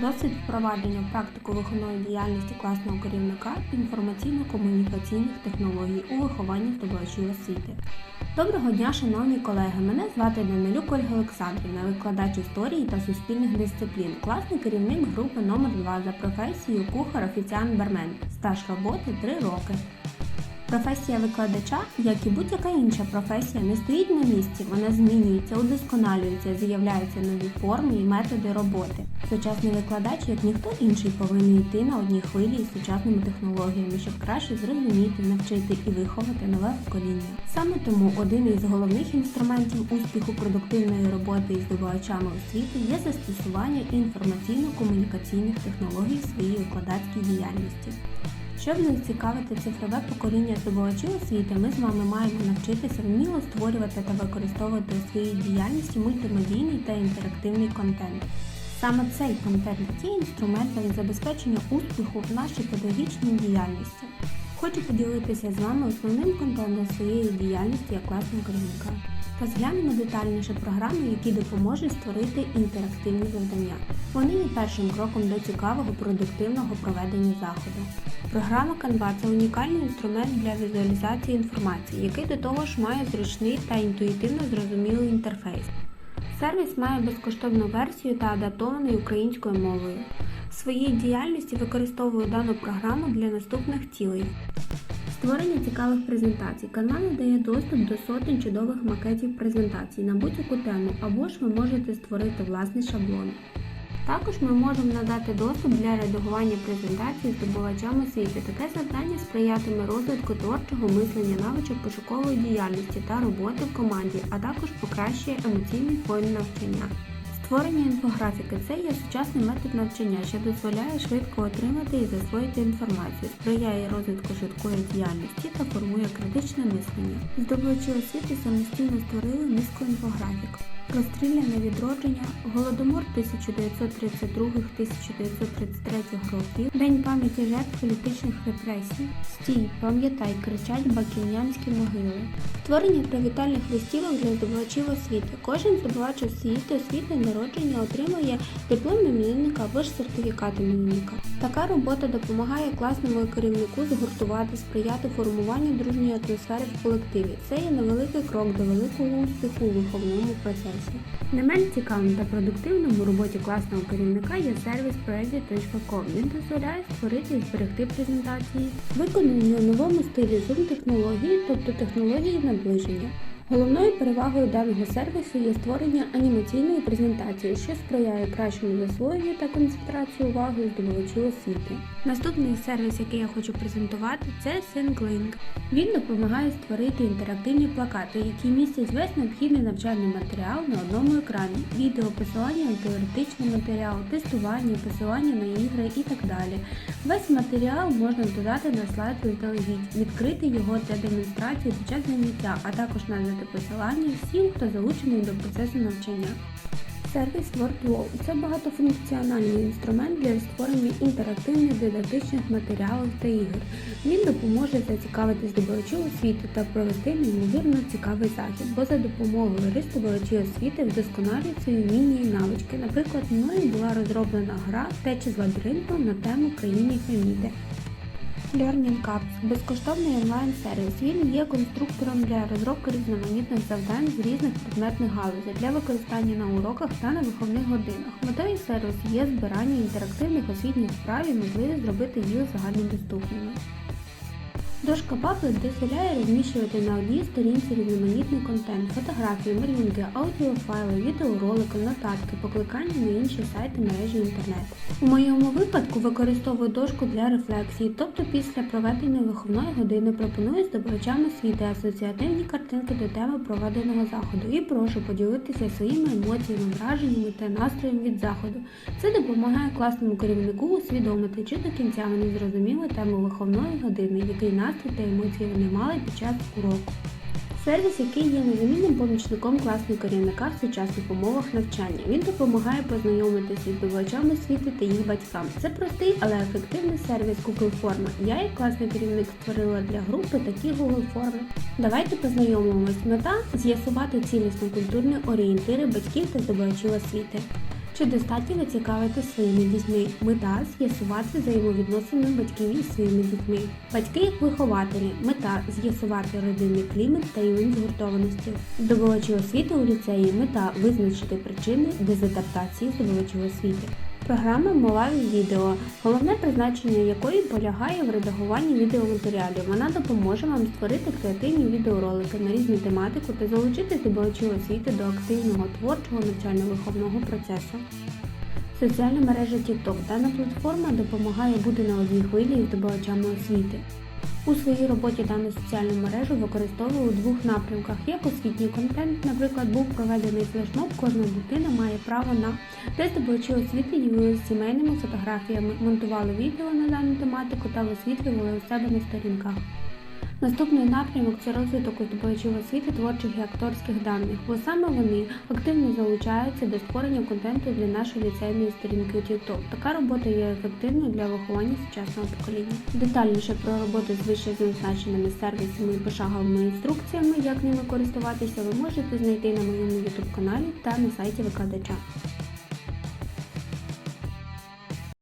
Досвід впровадження в практику виховної діяльності класного керівника інформаційно-комунікаційних технологій у вихованні здобувачів освіти. Доброго дня, шановні колеги! Мене звати Данилюк Ольга Олександрівна, викладач історії та суспільних дисциплін, класний керівник групи номер 2 за професією кухар офіціант бармен Стаж роботи 3 роки. Професія викладача, як і будь-яка інша професія, не стоїть на місці, вона змінюється, удосконалюється, з'являються нові форми і методи роботи. Сучасний викладач, як ніхто інший, повинен йти на одній хвилі із сучасними технологіями, щоб краще зрозуміти, навчити і виховати нове покоління. Саме тому один із головних інструментів успіху продуктивної роботи із здобувачами освіти є застосування інформаційно-комунікаційних технологій в своїй викладацькій діяльності. Щоб зацікавити цифрове покоління здобувачів освіти, ми з вами маємо навчитися вміло створювати та використовувати у своїй діяльності мультимедійний та інтерактивний контент. Саме цей контент є інструментом забезпечення успіху в нашій педагогічній діяльності. Хочу поділитися з вами основним контентом своєї діяльності як класного керівника. Розглянемо детальніше програми, які допоможуть створити інтерактивні завдання. Вони є першим кроком до цікавого продуктивного проведення заходу. Програма Canva – це унікальний інструмент для візуалізації інформації, який до того ж має зручний та інтуїтивно зрозумілий інтерфейс. Сервіс має безкоштовну версію та адаптований українською мовою. В своїй діяльності використовую дану програму для наступних цілей. Створення цікавих презентацій. Канал надає доступ до сотень чудових макетів презентацій на будь-яку тему, або ж ви можете створити власний шаблон. Також ми можемо надати доступ для редагування презентацій здобувачам освіти. Таке завдання сприятиме розвитку творчого мислення, навичок пошукової діяльності та роботи в команді, а також покращує емоційний фон навчання. Створення інфографіки це є сучасний метод навчання, що дозволяє швидко отримати і засвоїти інформацію, сприяє розвитку швидкої діяльності та формує критичне мислення. Здобувачі освіти самостійно створили низку інфографік. Розстріляне відродження, голодомор 1932-1933 років, День пам'яті жертв політичних репресій, стій, пам'ятай, кричать бакінянські могили. Створення привітальних листівок для здобувачів освіти. Кожен здобувач освіти, освіти народження отримує диплом іменинника або ж сертифікат іменинника. Така робота допомагає класному керівнику згуртувати, сприяти формуванню дружньої атмосфери в колективі. Це є невеликий крок до великого успіху у виховному процесі. Не менш цікавим та продуктивним у роботі класного керівника є сервіс Prezi.com. Він дозволяє створити і зберегти презентації, виконані у новому стилі Zoom технології, тобто технології наближення. Головною перевагою даного сервісу є створення анімаційної презентації, що сприяє кращому засвоєнню та концентрації уваги здобувачів освіти. Наступний сервіс, який я хочу презентувати, це SyncLink. Він допомагає створити інтерактивні плакати, які містять весь необхідний навчальний матеріал на одному екрані, відео, посилання на теоретичний матеріал, тестування, посилання на ігри і так далі. Весь матеріал можна додати на слайд заздалегідь, відкрити його для демонстрації під час заняття, а також надати посилання всім, хто залучений до процесу навчання. Сервіс WordWall – це багатофункціональний інструмент для створення інтерактивних дидактичних матеріалів та ігор. Він допоможе зацікавити здобувачів освіти та провести неймовірно цікавий захід, бо за допомогою гри здобувачі освіти вдосконалюють свої вміння і навички. Наприклад, мною була розроблена гра Течі з лабіринту на тему країні Феміди. Learning Cups – безкоштовний онлайн-сервіс. Він є конструктором для розробки різноманітних завдань з різних предметних галузей для використання на уроках та на виховних годинах. Метою сервісу є збирання інтерактивних освітніх справ і можливість зробити їх загальнодоступними. Дошка Padlet дозволяє розміщувати на одній сторінці різноманітний контент, фотографії, малюнки, аудіофайли, відеоролики, нотатки, покликання на інші сайти мережі інтернет. У моєму випадку використовую дошку для рефлексії, тобто після проведення виховної години пропоную здобувачам освіти асоціативні картинки до теми проведеного заходу і прошу поділитися своїми емоціями, враженнями та настроєм від заходу. Це допомагає класному керівнику усвідомити, чи до кінця вони зрозуміли тему виховної години, який настрій та емоції вони мали під час уроку. Сервіс, який є незамінним помічником класного керівника в сучасних умовах навчання. Він допомагає познайомитися з здобувачами освіти та їх батькам. Це простий, але ефективний сервіс Google Форма. Я, як класний керівник, створила для групи такі Google форми. Давайте познайомимось. Мета з'ясувати цілісно культурні орієнтири батьків та здобувачів освіти. Чи достатньо ви своїми дітьми? Мета з'ясувати взаємовідносини батьків із своїми дітьми. Батьки як вихователі. Мета з'ясувати родинний клімат та рівень згуртованості. Здобувачі освіти у ліцеї. Мета визначити причини дезадаптації здобувачів освіти. Програма Мова відео, головне призначення якої полягає в редагуванні відеоматеріалів. Вона допоможе вам створити креативні відеоролики на різну тематику та залучити здобувачів освіти до активного творчого навчально-виховного процесу. Соціальна мережа TikTok. Дана платформа допомагає бути на одній хвилі із здобувачами освіти. У своїй роботі дану соціальну мережу використовую у двох напрямках. Як освітній контент, наприклад, був проведений флешмоб, кожна дитина має право на де здобувачі освіти ділилися сімейними фотографіями, монтували відео на дану тематику та висвітлювали у себе на сторінках. Наступний напрямок це розвиток здобувачів освіти творчих і акторських даних, бо саме вони активно залучаються до створення контенту для нашої ліцейної сторінки у TikTok. Така робота є ефективною для виховання сучасного покоління. Детальніше про роботу з вище зазначеними сервісами і пошаговими інструкціями, як ними користуватися, ви можете знайти на моєму YouTube каналі та на сайті викладача.